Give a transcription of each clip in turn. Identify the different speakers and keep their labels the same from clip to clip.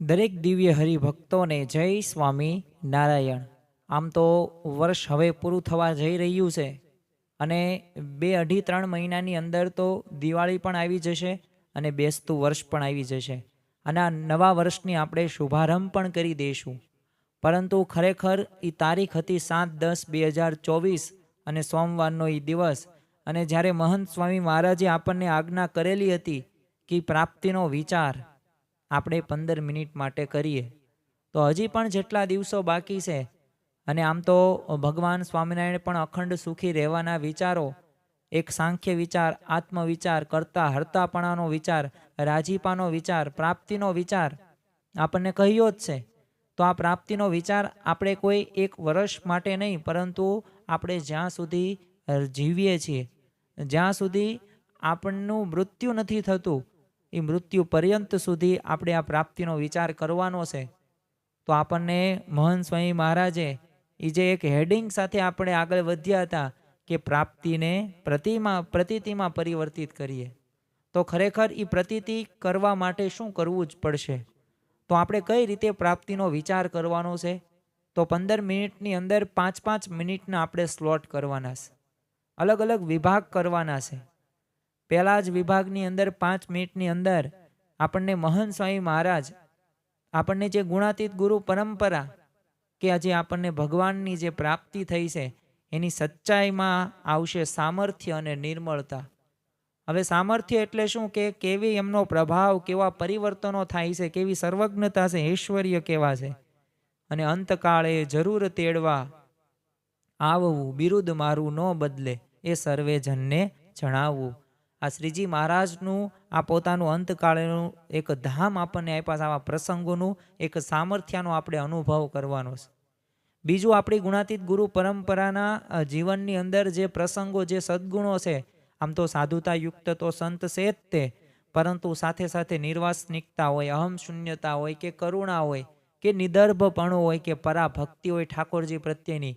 Speaker 1: દરેક દિવ્ય હરિભક્તોને જય સ્વામી નારાયણ. આમ તો વર્ષ હવે પૂરું થવા જઈ રહ્યું છે અને બે અઢી ત્રણ મહિનાની અંદર તો દિવાળી પણ આવી જશે અને બેસતું વર્ષ પણ આવી જશે. અને આ નવા વર્ષની આપણે શુભારંભ પણ કરી દઈશું. પરંતુ ખરેખર એ તારીખ હતી સાત દસ બે હજાર ચોવીસ અને સોમવારનો એ દિવસ અને જ્યારે મહંત સ્વામી મહારાજે આપણને આજ્ઞા કરેલી હતી કે પ્રાપ્તિનો વિચાર આપણે પંદર મિનિટ માટે કરીએ, તો હજી પણ જેટલા દિવસો બાકી છે, અને આમ તો ભગવાન સ્વામિનારાયણ પણ અખંડ સુખી રહેવાના વિચારો, એક સાંખ્ય વિચાર, આત્મવિચાર, કરતા હરતાપણાનો વિચાર, રાજીપાનો વિચાર, પ્રાપ્તિનો વિચાર આપણને કહ્યો જ છે. તો આ પ્રાપ્તિનો વિચાર આપણે કોઈ એક વર્ષ માટે નહીં, પરંતુ આપણે જ્યાં સુધી જીવીએ છીએ જ્યાં સુધી આપણનું મૃત્યુ નથી થતું, એ મૃત્યુ પર્યંત સુધી આપણે આ પ્રાપ્તિનો વિચાર કરવાનો છે. તો આપણને મહંત સ્વામી મહારાજે એ જે એક હેડિંગ સાથે આપણે આગળ વધ્યા હતા કે પ્રાપ્તિને પ્રતિમા, પ્રતીતિમાં પરિવર્તિત કરીએ. તો ખરેખર એ પ્રતીતિ કરવા માટે શું કરવું જ પડશે? તો આપણે કઈ રીતે પ્રાપ્તિનો વિચાર કરવાનો છે? તો પંદર મિનિટની અંદર પાંચ પાંચ મિનિટના આપણે સ્લોટ કરવાના છે. અલગ અલગ વિભાગ કરવાના છે. પહેલા જ વિભાગની અંદર પાંચ મિનિટની અંદર આપણને મહંત સ્વામી મહારાજ, આપણને જે ગુણાતીત ગુરુ પરંપરા કે આજે આપણને ભગવાનની જે પ્રાપ્તિ થઈ છે, એની સચ્ચાઈમાં આવશે સામર્થ્ય અને નિર્મળતા. હવે સામર્થ્ય એટલે શું કે કેવી એમનો પ્રભાવ, કેવા પરિવર્તનો થાય છે, કેવી સર્વજ્ઞતા છે, ઐશ્વર્ય કેવા છે. અને અંતકાળે જરૂર તેડવા, આવવું, બિરુદ મારું ન બદલે એ સર્વે જનને જણાવવું આ શ્રીજી મહારાજનું, આ પોતાનું અંતકાળનું એક ધામ આપણને આપ્યા આવા પ્રસંગોનું એક સામર્થ્યનો આપણે અનુભવ કરવાનો છે. બીજું આપણી ગુણાતીત ગુરુ પરંપરાના જીવનની અંદર જે પ્રસંગો, જે સદ્ગુણો છે, આમ તો સાધુતા યુક્ત તો સંત છે જ તે, પરંતુ સાથે સાથે નિર્વાસનિકતા હોય, અહમ શૂન્યતા હોય કે કરુણા હોય, કે નિદર્ભપણું હોય કે પરાભક્તિ હોય ઠાકોરજી પ્રત્યેની,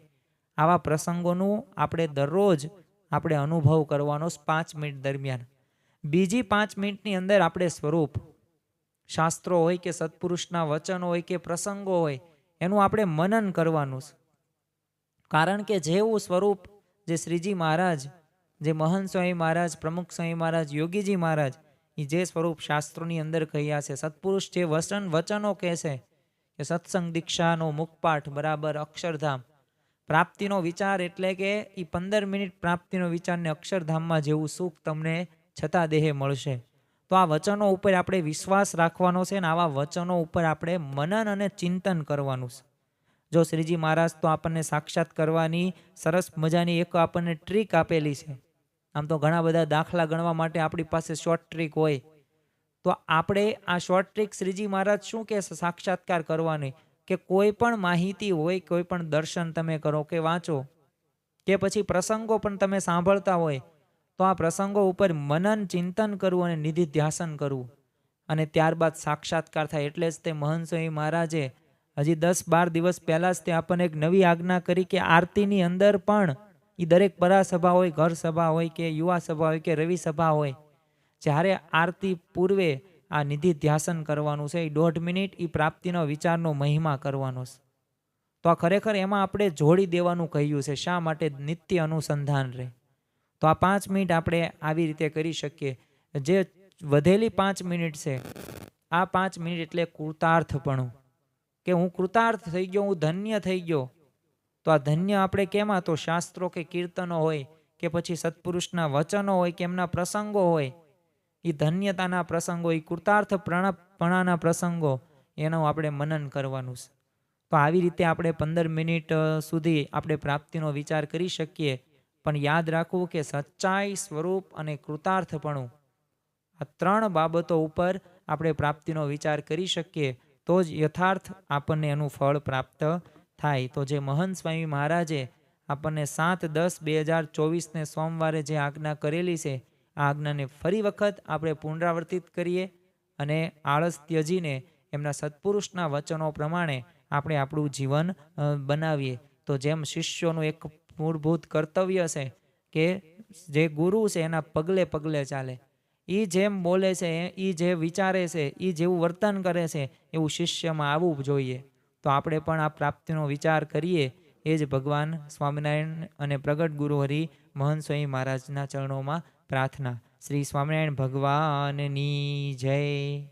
Speaker 1: આવા પ્રસંગોનું આપણે દરરોજ આપણે અનુભવ કરવાનો પાંચ મિનિટ દરમિયાન. બીજી પાંચ મિનિટની અંદર આપણે સ્વરૂપ, શાસ્ત્રો હોય કે સત્પુરુષના વચનો હોય કે પ્રસંગો હોય, એનું આપણે મનન કરવાનું કારણ કે જેવું સ્વરૂપ જે શ્રીજી મહારાજ, જે મહંત સ્વામી મહારાજ, પ્રમુખ સ્વામી મહારાજ, યોગીજી મહારાજ, એ જે સ્વરૂપ શાસ્ત્રોની અંદર કહ્યા છે, સત્પુરુષ જે વચન વચનો કહે છે, કે સત્સંગ દીક્ષાનો મુખપાઠ બરાબર અક્ષરધામ પ્રાપ્તિનો વિચાર એટલે કે એ પંદર મિનિટ પ્રાપ્તિનો વિચારને અક્ષરધામમાં જેવું સુખ તમને છતાં દેહે મળશે. તો આ વચનો ઉપર આપણે વિશ્વાસ રાખવાનો છે ને આવા વચનો ઉપર આપણે મનન અને ચિંતન કરવાનું છે. જો શ્રીજી મહારાજ તો આપણને સાક્ષાત કરવાની સરસ મજાની એક આપણને ટ્રીક આપેલી છે. આમ તો ઘણા બધા દાખલા ગણવા માટે આપણી પાસે શોર્ટ ટ્રીક હોય. તો આપણે આ શોર્ટ ટ્રીક શ્રીજી મહારાજ શું કે સાક્ષાત્કાર કરવાની. કે કોઈ પણ માહિતી હોય, કોઈ પણ દર્શન તમે કરો કે વાંચો, કે પછી પ્રસંગો પણ તમે સાંભળતા હોય, તો આ પ્રસંગો ઉપર મનન, ચિંતન કરવું અને નિધિ ધ્યાસન કરવું. અને ત્યારબાદ સાક્ષાત્કાર થાય એટલે જ તે મહંત મહારાજે હજી દસ બાર દિવસ પહેલાં જ તે આપણને એક નવી આજ્ઞા કરી કે આરતીની અંદર પણ એ દરેક પરાસભા હોય, ઘર સભા હોય કે યુવા સભા હોય કે રવિ સભા હોય, જ્યારે આરતી પૂર્વે આ નિધિ ધ્યાસન કરવાનું છે એ દોઢ મિનિટ એ પ્રાપ્તિનો વિચારનો મહિમા કરવાનો છે. તો આ ખરેખર એમાં આપણે જોડી દેવાનું કહ્યું છે, શા માટે નિત્ય અનુસંધાન રહે? તો આ પાંચ મિનિટ આપણે આવી રીતે કરી શકીએ. જે વધેલી પાંચ મિનિટ છે, આ પાંચ મિનિટ એટલે કૃતાર્થપણું. કે હું કૃતાર્થ થઈ ગયો, હું ધન્ય થઈ ગયો. તો આ ધન્ય આપણે કેમાં? તો શાસ્ત્રો કે કીર્તનો હોય, કે પછી સત્પુરુષના વચનો હોય, કે એમના પ્રસંગો હોય એ ધન્યતાના પ્રસંગો એ કૃતાર્થ પ્રણપણાના પ્રસંગો, એનું આપણે મનન કરવાનું છે. તો આવી રીતે આપણે પંદર મિનિટ સુધી આપણે પ્રાપ્તિનો વિચાર કરી શકીએ. પણ યાદ રાખવું કે સચ્ચાઈ, સ્વરૂપ અને કૃતાર્થપણું, આ ત્રણ બાબતો ઉપર આપણે પ્રાપ્તિનો વિચાર કરી શકીએ, તો જ યથાર્થ આપણને એનું ફળ પ્રાપ્ત થાય. તો જે મહંત સ્વામી મહારાજે આપણને સાત દસ બે હજાર ચોવીસને સોમવારે જે આજ્ઞા કરેલી છે આ આજ્ઞાને ફરી વખત આપણે પુનરાવર્તિત કરીએ અને આળસ ત્યજીને એમના સત્પુરુષના વચનો પ્રમાણે આપણે આપણું જીવન બનાવીએ. તો જેમ શિષ્યોનું એક મૂળભૂત કર્તવ્ય છે કે જે ગુરુ છે એના પગલે પગલે ચાલે. એ જેમ બોલે છે એ જે વિચારે છે એ જેવું વર્તન કરે છે, એવું શિષ્યમાં આવવું જોઈએ. તો આપણે પણ આ પ્રાપ્તિનો વિચાર કરીએ એ જ ભગવાન સ્વામિનારાયણ અને પ્રગટ ગુરુ હરિ મહંત સ્વામી મહારાજના ચરણોમાં પ્રાર્થના. શ્રી સ્વામિનારાયણ ભગવાનની જય.